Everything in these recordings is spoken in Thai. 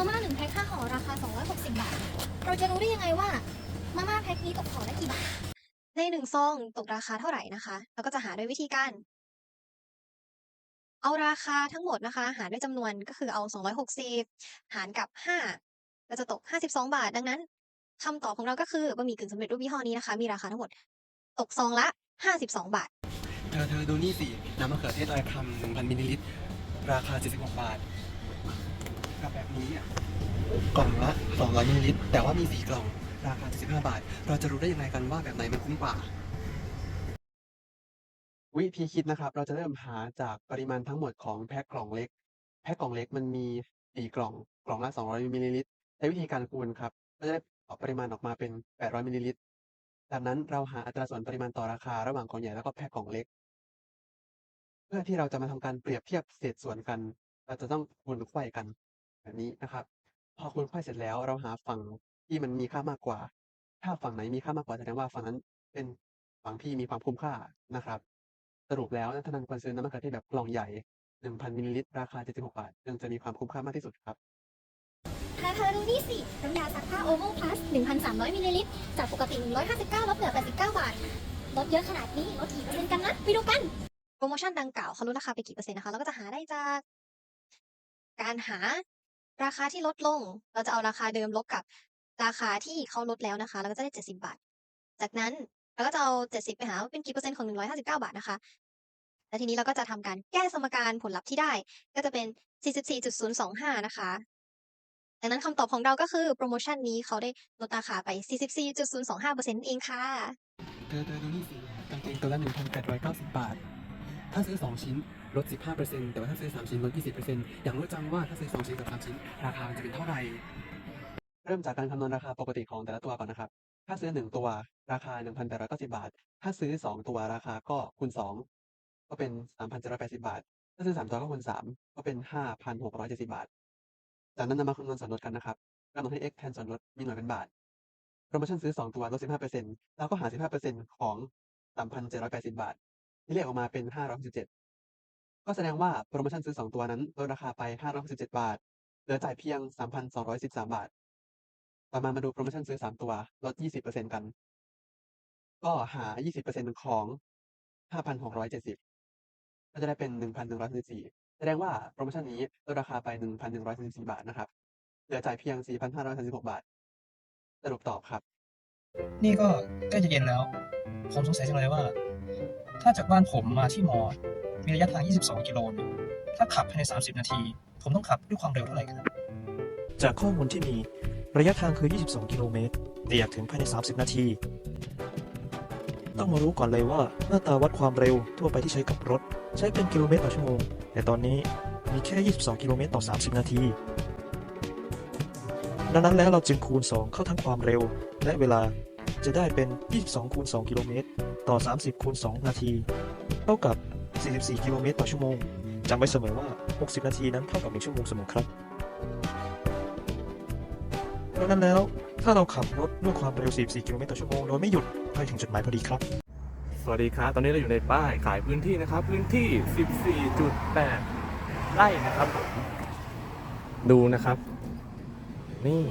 มาม่าหนึ่งแพ็คค่าห่อราคา 260 บาท เราจะรู้ได้ยังไงว่ามาม่าแพ็คนี้ตกห่อละกี่บาท ในหนึ่งซองตกราคาเท่าไหร่นะคะ เราก็จะหาด้วยวิธีการ เอาราคาทั้งหมดนะคะ หารด้วยจำนวนก็คือเอา 260 หารกับ 5 ก็จะตก 52 บาท ดังนั้นคำตอบของเราก็คือบะหมี่กึ่งสำเร็จรูปยี่ห้อนี้นะคะ มีราคาทั้งหมดตกซองละ 52 บาท เธอเธอดูนี่สิ น้ำมะเขือเทศลอยคำหนึ่งพันมิลลิลิตร ราคา 76 บาท กับแบบนี้อะกล่องละ200มิลลิลิตรแต่ว่ามี4กล่องราคา75บาท เราจะรู้ได้ยังไงกันว่าแบบไหนมันคุ้มกว่า วิธีคิดนะครับ เราจะเริ่มหาจากปริมาณทั้งหมดของแพ็คกล่องเล็ก แพ็คกล่องเล็กมันมี4กล่อง กล่องละ200มิลลิลิตรใช้วิธีการคูณครับก็จะได้ออปริมาณออกมาเป็น800มิลลิลิตรจากนั้นเราหาอัตราส่วนปริมาณต่อราคาระหว่างกล่องใหญ่แล้วก็แพ็คกล่องเล็ก เพื่อที่เราจะมาทำการเปรียบเทียบเศษส่วนกัน เราจะต้องคูณไขว้กัน แบบนี้นะครับ พอคูณไขว้เสร็จแล้วเราหาฝั่งที่มันมีค่ามากกว่า ถ้าฝั่งไหนมีค่ามากกว่าแสดงว่าฝั่งนั้นเป็นฝั่งที่มีความคุ้มค่านะครับ สรุปแล้วนักธนันควรซื้อน้ำมันกระเทิแบบกล่องใหญ่ 1,000มิลลิลิตรราคา 76 บาทจึงจะมีความคุ้มค่ามากที่สุดครับเธอเธอดูนี่สิน้ำยาซักผ้าโอโมพลัส 1,300 มิลลิลิตร จากปกติ 159 ลดเหลือ 89 บาท ลดเยอะขนาดนี้ ลดกี่เปอร์เซ็นต์กันนะ ไปดูกัน โปรโมชั่นดังกล่าวเขาลดราคาไปกี่เปอร์เซ็นต์นะคะเราก็จะหาได้จาก การหา ราคาที่ลดลง เราจะเอาราคาเดิมลบกับราคาที่เขาลดแล้วนะคะ เราก็จะได้ 70 บาท จากนั้นเราก็จะเอา 70 ไปหาว่าเป็นกี่เปอร์เซ็นต์ของ 159 บาทนะคะ แล้วทีนี้เราก็จะทำการแก้สมการผลลัพธ์ที่ได้ ก็จะเป็น 44.025 นะคะ ดังนั้นคำตอบของเราก็คือโปรโมชั่นนี้เขาได้ลดราคาไป 44.025%เองค่ะเธอเธอดูนี่สิกางเกงตัวละ1,890 บาท ถ้าซื้อ 2 ชิ้นลด 15%แต่ว่าถ้าซื้อ 3 ชิ้นลด 20%อย่ากรู้จังว่าถ้าซื้อ 2 ชิ้นกับ 3 ชิ้น ราคาจะเป็นเท่าไหร่ เริ่มจากการคำนวณราคาปกติของแต่ละตัวก่อนนะครับ ถ้าซื้อ 1 ตัวราคา 1,890 บาท ถ้าซื้อ 2 ตัวราคาก็คูณ 2 ก็เป็น 3,780 บาท ถ้าซื้อ 3 ตัวก็คูณ 3 ก็เป็น 5,670 บาท จากนั้นนำมาคำนวณส่วนลดกันนะครับกำหนดให้ x แทนส่วนลดมีหน่วยเป็นบาท โปรโมชั่นซื้อ 2 ตัวลด 15%แล้วก็หา 15%ของ 3,780 บาท ที่เรียกออกมาเป็น 567 ก็แสดงว่าโปรโมชั่นซื้อ 2 ตัวนั้นลดราคาไป 567 บาท เหลือจ่ายเพียง 3,213 บาท ต่อมามาดูโปรโมชั่นซื้อ 3 ตัวลด 20%กัน ก็หา 20%ของ 5,670 ก็จะได้เป็น 1,144แสดงว่าโปรโมชั่นนี้ลดราคาไป 1,144บาทนะครับ เหลือจ่ายเพียง 4,536 บาท สรุปตอบครับ นี่ก็ใกล้จะเย็นแล้ว ผมสงสัยจังเลยว่า ถ้าจากบ้านผมมาที่มอ มีระยะทาง 22 กิโลเนี่ยถ้าขับภายใน 30 นาที ผมต้องขับด้วยความเร็วเท่าไหร่ครับ จากข้อมูลที่มีระยะทางคือ 22 กิโลเมตร แต่อยากถึงภายใน 30 นาที ต้องมารู้ก่อนเลยว่าหน้าตาวัดความเร็วทั่วไปที่ใช้กับรถ ใช้เป็นกิโลเมตรต่อชั่วโมง แต่ตอนนี้มีแค่ 22 กิโลเมตรต่อ 30 นาที ดังนั้นแล้วเราจึงคูณ 2 เข้าทั้งความเร็วและเวลา จะได้เป็น 22คูณ2กิโลเมตรต่อ 30คูณ2นาที เท่ากับ 44 กิโลเมตรต่อชั่วโมงจำไว้เสมอว่า 60 นาทีนั้นเท่ากับ 1 ชั่วโมงเสมอครับดังนั้นแล้วถ้าเราขับรถด้วยความเร็ว 44 กิโลเมตรต่อชั่วโมงโดยไม่หยุดไปถึงจุดหมายพอดีครับ สวัสดีครับ ตอนนี้เราอยู่ในป้ายขายพื้นที่นะครับ พื้นที่ 14.8 ไร่นะครับผมดูนะครับ นี่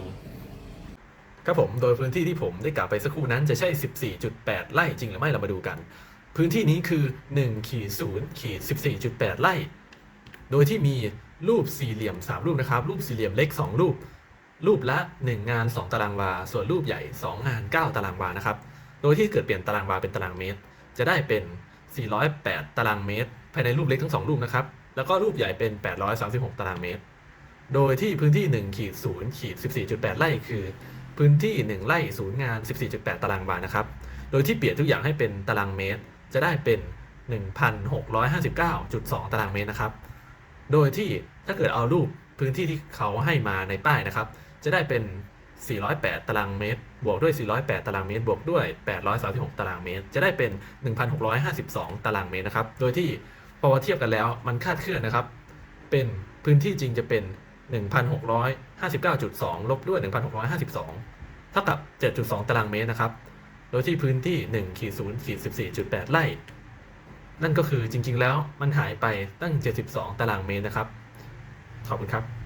ครับผม โดยพื้นที่ที่ผมได้กล่าวไปสักครู่นั้นจะใช่ 14.8 ไร่จริงหรือไม่เรามาดูกัน พื้นที่นี้คือ1ขีด0ขีด14.8 ไร่ โดยที่มีรูปสี่เหลี่ยม 3 รูปนะครับ รูปสี่เหลี่ยมเล็ก 2 รูป รูปละ 1 งาน 2 ตารางวา ส่วนรูปใหญ่ 2 งาน 9 ตารางวานะครับ โดยที่เกิดเปลี่ยนตารางวาเป็นตารางเมตร จะได้เป็น 408 ตารางเมตร ภายในรูปเล็กทั้ง 2 รูปนะครับ แล้วก็รูปใหญ่เป็น 836 ตารางเมตร โดยที่พื้นที่1ขีด0ขีด14.8 ไร่คือ พื้นที่ 1ไร่ศูนย์งาน 14.8 ตารางวานะครับ โดยที่เปลี่ยนทุกอย่างให้เป็นตารางเมตร จะได้เป็น 1,659.2 ตารางเมตรนะครับ โดยที่ถ้าเกิดเอารูปพื้นที่ที่เขาให้มาในป้ายนะครับ จะได้เป็น 408 ตารางเมตร บวกด้วย 408 ตารางเมตร บวกด้วย 836 ตารางเมตร จะได้เป็น 1,652 ตารางเมตรนะครับ โดยที่พอเทียบกันแล้วมันคาดเคลื่อนนะครับ เป็นพื้นที่จริงจะเป็น 1,659.2 ลบด้วย 1,652 เท่ากับ 7.2 ตารางเมตรนะครับ โดยที่พื้นที่1ขีด0ขีด14.8 ไร่ นั่นก็คือจริงๆแล้วมันหายไปตั้ง 72 ตารางเมตรนะครับ ขอบคุณครับ